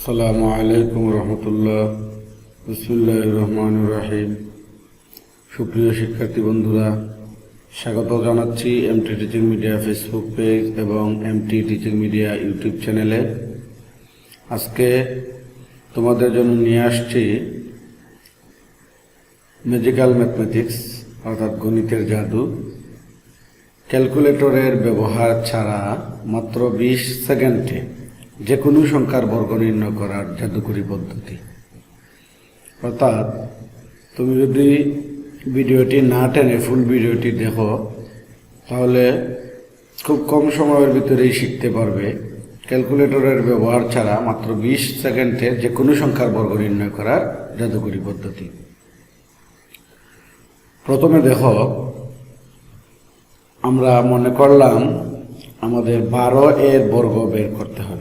আসসালামু আলাইকুম রহমতুল্লাহ। বিসমুল্লাহ রহমান রাহিম। সুপ্রিয় শিক্ষার্থী বন্ধুরা, স্বাগত জানাচ্ছি MT teaching media Facebook page এবং এমটি টিচিং মিডিয়া ইউটিউব চ্যানেলে আজকে তোমাদের জন্য নিয়ে আসছি ম্যাজিক্যাল ম্যাথমেটিক্স অর্থাৎ গণিতের জাদু। ক্যালকুলেটরের ব্যবহার ছাড়া মাত্র বিশ সেকেন্ডে যে কোনো সংখ্যার বর্গ নির্ণয় করার জাদুকরী পদ্ধতি। অর্থাৎ, তুমি যদি ভিডিওটি না টেনে ফুল ভিডিওটি দেখো, তাহলে খুব কম সময়ের ভিতরেই শিখতে পারবে। ক্যালকুলেটরের ব্যবহার ছাড়া মাত্র বিশ সেকেন্ডে যে কোনো সংখ্যার বর্গ নির্ণয় করার জাদুকরী পদ্ধতি। প্রথমে দেখো, আমরা মনে করলাম আমাদের বারো এর বর্গ বের করতে হবে।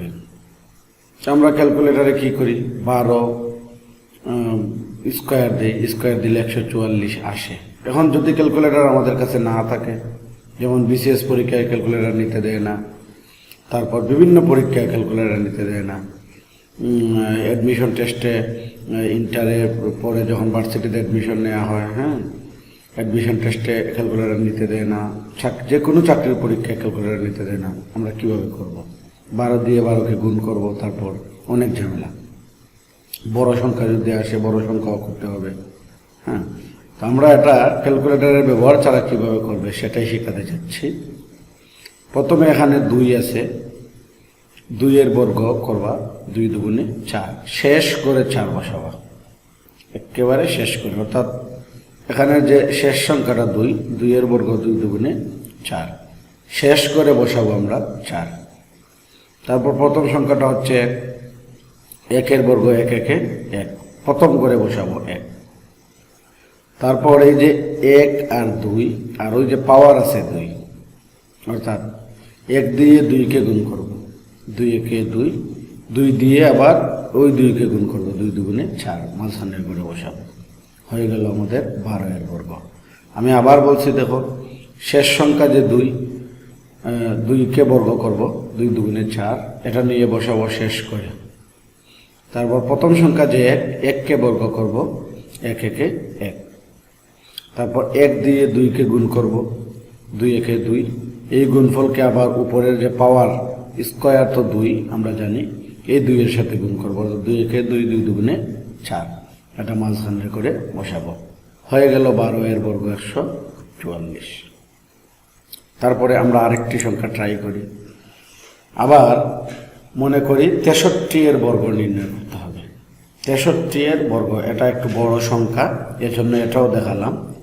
আমরা ক্যালকুলেটারে কি করি? বারো স্কোয়ার দিই স্কোয়ার দিলে একশো চুয়াল্লিশ আসে। এখন যদি ক্যালকুলেটার আমাদের কাছে না থাকে, যেমন বিসিএস পরীক্ষায় ক্যালকুলেটার নিতে দেয় না, তারপর বিভিন্ন পরীক্ষায় ক্যালকুলেটার নিতে দেয় না অ্যাডমিশন টেস্টে ইন্টারে পরে যখন ভার্সিটিতে অ্যাডমিশন নেওয়া হয় হ্যাঁ অ্যাডমিশন টেস্টে ক্যালকুলেটার নিতে দেয় না যে কোনো চাকরির পরীক্ষায় ক্যালকুলেটার নিতে দেয় না, আমরা কীভাবে করব? বারো দিয়ে বারোকে গুণ করব, তারপর অনেক ঝামেলা। বড় সংখ্যা যদি আসে, বড় সংখ্যাও করতে হবে। হ্যাঁ তো আমরা এটা ক্যালকুলেটারের ব্যবহার ছাড়া কীভাবে করবে সেটাই শেখাতে চাচ্ছি। প্রথমে এখানে দুই আছে। দুইয়ের বর্গ করবা, দুই দুগুণে চার। শেষ করে চার বসাবা। একেবারে শেষ করে, অর্থাৎ এখানে যে শেষ সংখ্যাটা দুই, দুইয়ের বর্গ দুই দুগুণে চার। শেষ করে বসাবো আমরা চার। তারপর প্রথম সংখ্যাটা হচ্ছে এক একের বর্গ এক, একে এক। প্রথম করে বসাবো এক। তারপর এই যে এক আর দুই, আর ওই যে পাওয়ার আছে দুই, অর্থাৎ এক দিয়ে দুইকে গুণ করব। দুই একে দুই দুই দিয়ে আবার ওই দুইকে গুণ করব, দুই দুগুণে চার, মাঝখানের করে বসাবো। হয়ে গেল আমাদের বারো এর বর্গ। আমি আবার বলছি, দেখো, শেষ সংখ্যা যে দুই দুইকে বর্গ করব? দুই দুগুণে চার। এটা নিয়ে বসাবো শেষ করে। তারপর প্রথম সংখ্যা যে এক এককে বর্গ করব? এক, একে এক। তারপর এক দিয়ে দুইকে গুণ করব? দুই, একে দুই। এই গুণফলকে আবার উপরের যে পাওয়ার স্কোয়ার তো দুই, আমরা জানি। এই দুইয়ের সাথে গুণ করব। দুই একে দুই দুই দুগুণে চার। এটা মাঝখানে করে বসাবো। হয়ে গেল বারো, এর বর্গ একশো চুয়াল্লিশ। তারপরে আমরা আরেকটি সংখ্যা ট্রাই করি। আবার মনে করি তেষট্টি এর বর্গ নির্ণয় করতে হবে। তেষট্টি এর বর্গ, এটা একটু বড় সংখ্যা, এজন্য এটাও দেখালাম।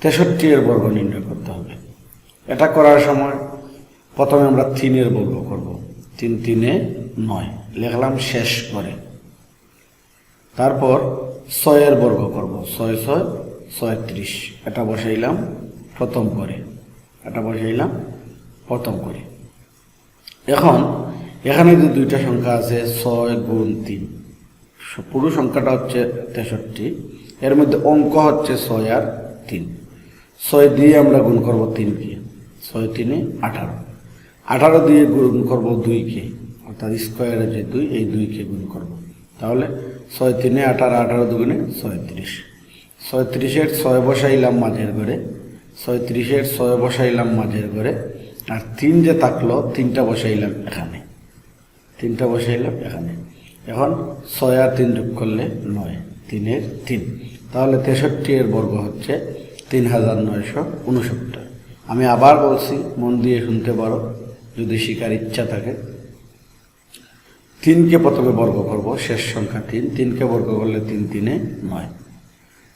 তেষট্টি এর বর্গ নির্ণয় করতে হবে। এটা করার সময় প্রথমে আমরা তিনের বর্গ করব। তিন তিনে নয়, লিখলাম শেষ করে। তারপর ছয়ের বর্গ করব। ছয় ছয় ছয়ত্রিশ এটা বসাইলাম প্রথম করে। এটা বসাইলাম প্রথম করে। এখন, এখানে যে দুইটা সংখ্যা আছে, ছয় গুণ তিন। পুরো সংখ্যাটা হচ্ছে তেষট্টি, এর মধ্যে অঙ্ক হচ্ছে ছয় আর তিন। ছয় দিয়ে আমরা গুণ করব তিনকে ছয় তিনে আঠারো। আঠারো দিয়ে গুণ করব দুইকে অর্থাৎ স্কোয়ারে যে দুই, এই দুইকে গুণ করব। তাহলে ছয় তিনে আঠারো আঠারো দুগুণে ছয়ত্রিশ। ছয়ত্রিশের ছয় বসাইলাম মাঝের ঘরে। ছয়ত্রিশের ছয় বসাইলাম মাঝের ঘরে, আর তিন যে থাকল, তিনটা বসাইলাম এখানে। তিনটা বসাইলাম এখানে। এখন ছয় আর তিন যোগ করলে নয়, তিনের তিন। তাহলে তেষট্টি এর বর্গ হচ্ছে তিন হাজার নয়শো উনসত্তর। আমি আবার বলছি, মন দিয়ে শুনতে পারো, যদি শিকার ইচ্ছা থাকে। তিনকে প্রথমে বর্গ করব, শেষ সংখ্যা তিন। তিনকে বর্গ করলে তিন, তিনে নয়।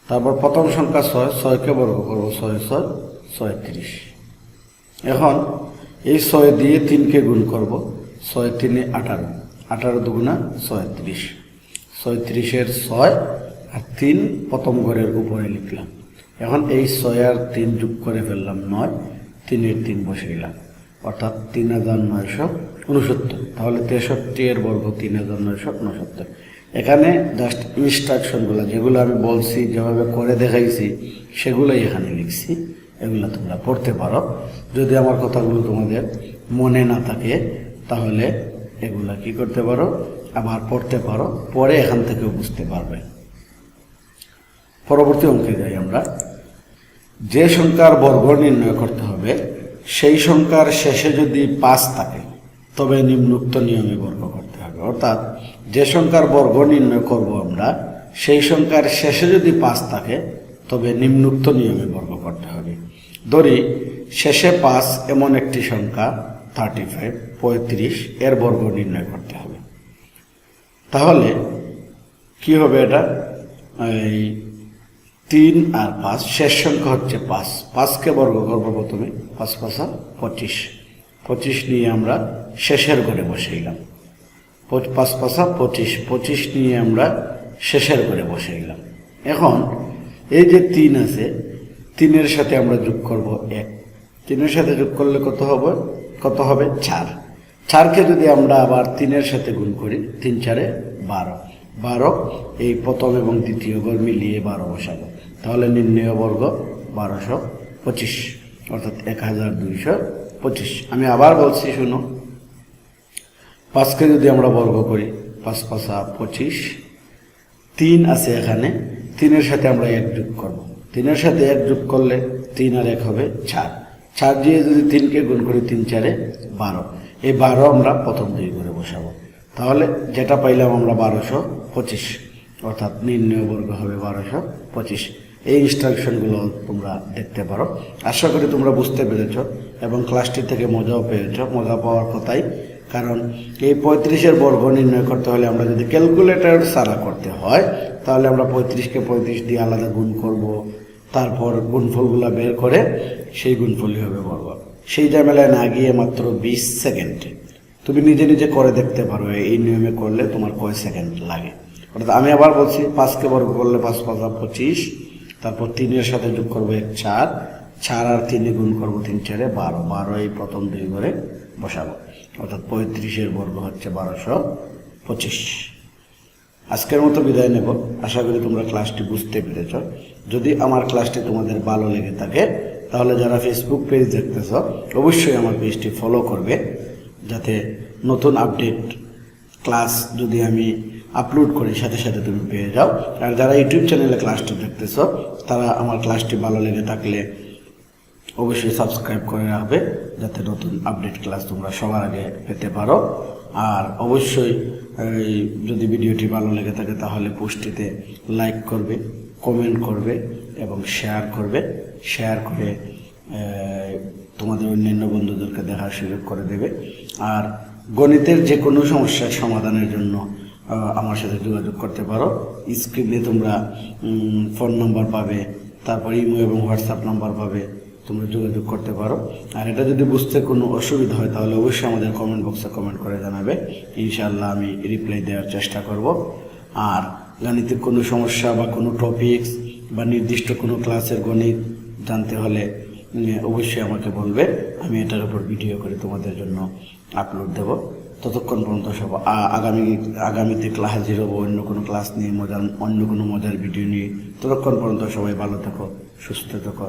তারপর প্রথম সংখ্যা ছয়, ছয়কে বর্গ করব ছয় ছয়, ছয়ত্রিশ। এখন এই ছয় দিয়ে তিনকে গুণ করব, ছয় তিনে আঠারো। আঠারো দুগুণা ছয়ত্রিশ। ছয়ত্রিশের ছয় আর তিন প্রথম ঘরের উপরে লিখলাম। এখন এই ছয় আর তিন যোগ করে ফেললাম নয়, তিনের তিন বসে গেলাম। অর্থাৎ তিন হাজার নয়শো উনসত্তর তাহলে তেষট্টি এর বর্গ তিন হাজার নয়শো উনসত্তর এখানে জাস্ট ইনস্ট্রাকশনগুলো যেগুলো আমি বলছি, যেভাবে করে দেখাইছি, সেগুলোই এখানে লিখছি। এগুলো তোমরা পড়তে পারো। যদি আমার কথাগুলো তোমাদের মনে না থাকে, তাহলে এগুলা কি করতে পারো? আবার পড়তে পারো। পরে এখান থেকেও বুঝতে পারবে। পরবর্তী অঙ্কে যাই আমরা। যে সংখ্যার বর্গ নির্ণয় করতে হবে, সেই সংখ্যার শেষে যদি পাঁচ থাকে, তবে নিম্নোক্ত নিয়মে বর্গ করতে অর্থাৎ যে সংখ্যার বর্গ নির্ণয় করব আমরা, সেই সংখ্যার শেষে যদি পাঁচ থাকে, তবে নিম্নোক্ত নিয়মে বর্গ করতে হবে। ধরি, শেষে পাঁচ এমন একটি সংখ্যা থার্টি ফাইভ পঁয়ত্রিশ, এর বর্গ নির্ণয় করতে হবে। তাহলে, কি হবে এটা? এই তিন আর পাঁচ, শেষ সংখ্যা হচ্ছে পাঁচ। পাঁচকে বর্গ করব প্রথমে, পাঁচ পাঁচা পঁচিশ। পঁচিশ নিয়ে আমরা শেষের ঘরে বসে পঁচ- পাঁচ পাঁচা পঁচিশ। পঁচিশ নিয়ে আমরা শেষের করে বসে গেলাম। এখন এই যে তিন আছে, তিনের সাথে আমরা যোগ করব এক। তিনের সাথে যোগ করলে কত হবে? কত হবে? চার। চারকে যদি আমরা আবার তিনের সাথে গুণ করি, তিন চারে বারো। বারো, এই প্রথম এবং দ্বিতীয় ঘর মিলিয়ে বারো বসাবো। তাহলে নির্ণয় বর্গ বারোশো পঁচিশ, অর্থাৎ এক হাজার দুইশো পঁচিশ। আমি আবার বলছি, শুনো। পাঁচকে যদি আমরা বর্গ করি, পাঁচ পাঁচা পঁচিশ, তিন আছে এখানে, তিনের সাথে আমরা এক যোগ করব। তিনের সাথে এক যোগ করলে তিন আর এক হবে চার। চার দিয়ে যদি তিনকে গুণ করি, তিন চারে বারো। এই বারো আমরা প্রথম দুই করে বসাবো। তাহলে যেটা পাইলাম আমরা বারোশো পঁচিশ, অর্থাৎ নির্ণয় বর্গ হবে বারোশো পঁচিশ। এই ইনস্ট্রাকশনগুলো তোমরা দেখতে পারো। আশা করি তোমরা বুঝতে পেরেছ এবং ক্লাসটি থেকে মজাও পেয়েছ। মজা পাওয়ার কথাই কারণ এই পঁয়ত্রিশের বর্গ নির্ণয় করতে হলে আমরা যদি ক্যালকুলেটর সারা করতে হয়, তাহলে আমরা পঁয়ত্রিশকে পঁয়ত্রিশ দিয়ে আলাদা গুণ করব, তারপর গুণফলগুলো বের করে সেই গুণফলই হবে বর্গ। সেই ঝামেলায় না গিয়ে মাত্র বিশ সেকেন্ডে। তুমি নিজে নিজে করে দেখতে পারো, এই নিয়মে করলে তোমার কয় সেকেন্ড লাগে। অর্থাৎ আমি আবার বলছি, পাঁচকে বর্গ করলে পাঁচ পাঁচা পঁচিশ, তারপর তিনের সাথে যোগ করব এক চার চার আর তিনে গুণ করব তিন চারে বারো। বারো এই প্রথম দুই ঘরে বসাবো। অর্থাৎ পঁয়ত্রিশের বর্গ হচ্ছে বারোশো পঁচিশ। আজকের মতো বিদায় নেব। আশা করি তোমরা ক্লাসটি বুঝতে পেরেছ। যদি আমার ক্লাসটি তোমাদের ভালো লেগে থাকে, তাহলে যারা ফেসবুক পেজ দেখতেছ, অবশ্যই আমার পেজটি ফলো করবে, যাতে নতুন আপডেট ক্লাস যদি আমি আপলোড করি, সাথে সাথে তুমি পেয়ে যাও। আর যারা ইউটিউব চ্যানেলে ক্লাসটি দেখতেছ, তারা আমার ক্লাসটি ভালো লেগে থাকলে অবশ্যই সাবস্ক্রাইব করে রাখবে, যাতে নতুন আপডেট ক্লাস তোমরা সবার আগে পেতে পারো। আর অবশ্যই যদি ভিডিওটি ভালো লেগে থাকে, তাহলে পোস্টটিতে লাইক করবে কমেন্ট করবে এবং শেয়ার করবে। শেয়ার করে তোমাদের অন্যান্য বন্ধুদেরকে দেখার সুযোগ করে দেবে। আর গণিতের যে কোনো সমস্যার সমাধানের জন্য আমার সাথে যোগাযোগ করতে পারো। স্ক্রিনে তোমরা ফোন নাম্বার পাবে, তারপর ইমো এবং হোয়াটসঅ্যাপ নাম্বার পাবে। তোমরা যোগাযোগ করতে পারো। আর এটা যদি বুঝতে কোনো অসুবিধা হয়, তাহলে অবশ্যই আমাদের কমেন্ট বক্সে কমেন্ট করে জানাবে। ইনশাআল্লাহ আমি রিপ্লাই দেওয়ার চেষ্টা করব। আর গণিতের কোনো সমস্যা বা কোনো টপিকস বা নির্দিষ্ট কোনো ক্লাসের গণিত জানতে হলে অবশ্যই আমাকে বলবে। আমি এটার উপর ভিডিও করে তোমাদের জন্য আপলোড দেব। ততক্ষণ পর্যন্ত সব আগামী, আগামীতে ক্লাস হাজির হব, অন্য কোনো ক্লাস নিয়ে মজার, অন্য কোনো মজার ভিডিও নিয়ে। ততক্ষণ পর্যন্ত সবাই ভালো থাকো, সুস্থ থাকো।